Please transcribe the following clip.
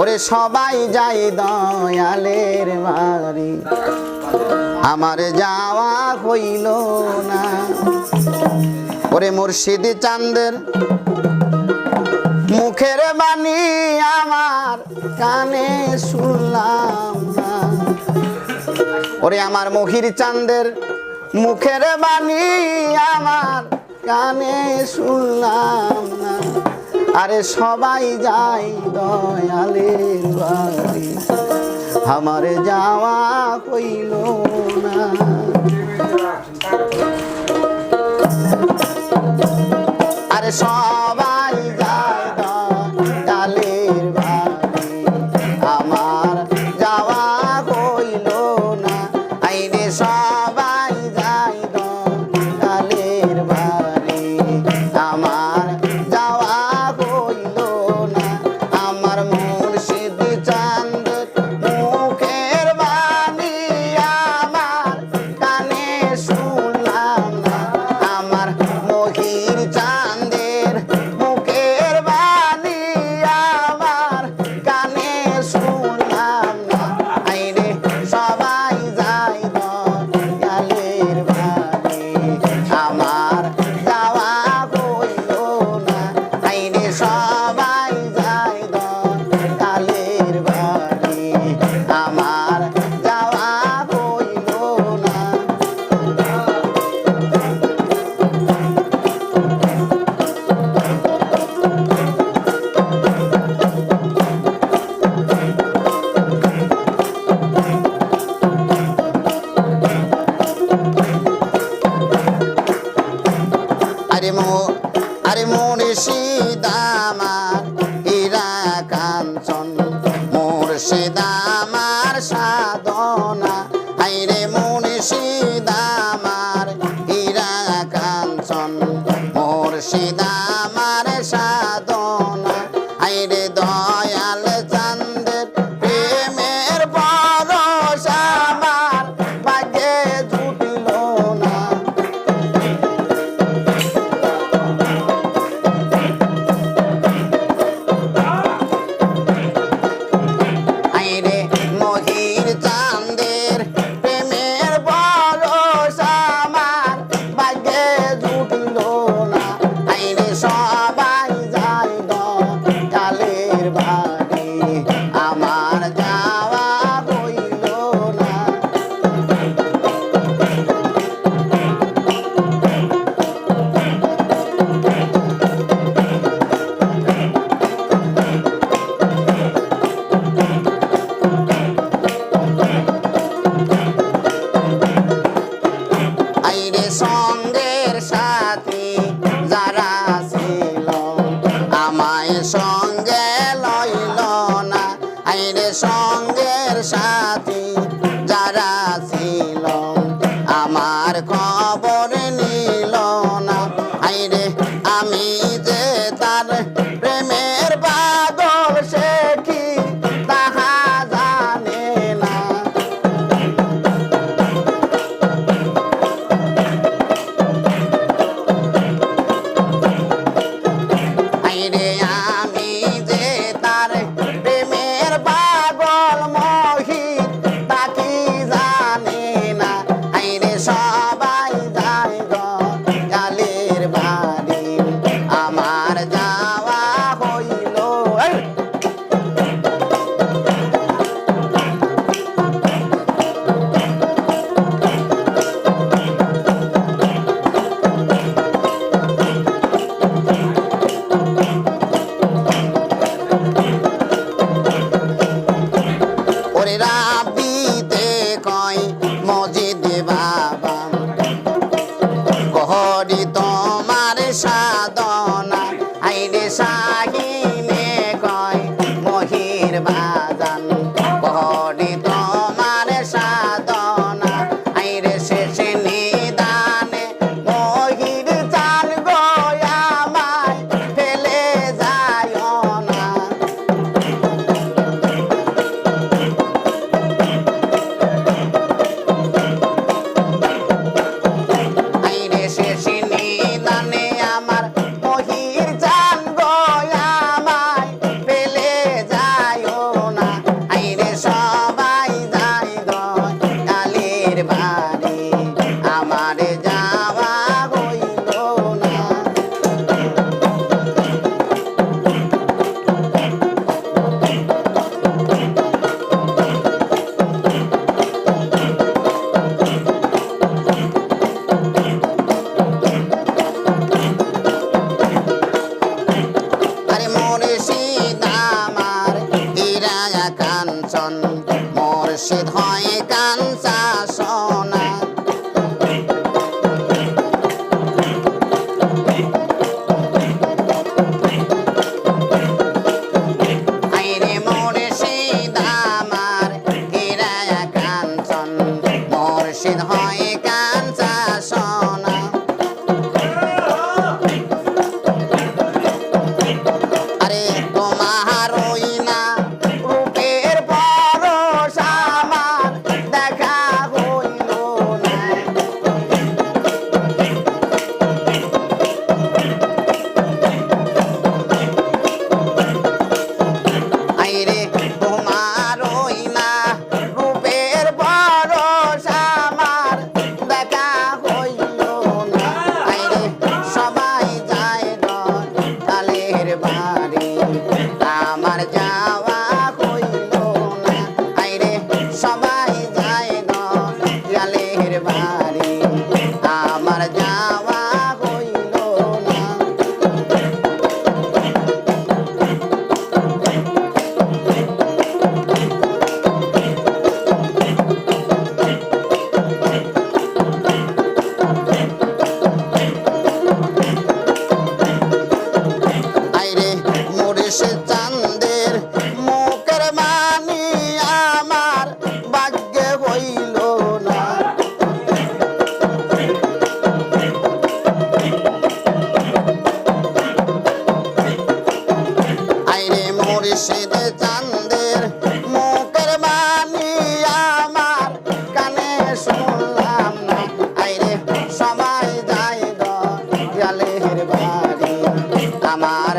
ওরে সবাই যাই দয়ালের বাড়ি। আমার যাওয়া হইল না। ওরে মুর্শিদি চান্দের মুখের বাণী আমার কানে শুনলাম ওরে আমার মহির চান্দের মুখের বাণী আমার কানে শুনলাম আরে সবাই যাই দয়ালের বাড়ি। আমার যাওয়া হইল না। আরে সবাই মুর্শিদ আমার হীরা কাঞ্চন। মুর্শিদ আমার সাধনা আইরে মুর্শিদ আমার হীরা কাঞ্চন। মুর্শিদ আমার সাধনা yeah. মুর্শিদ আমার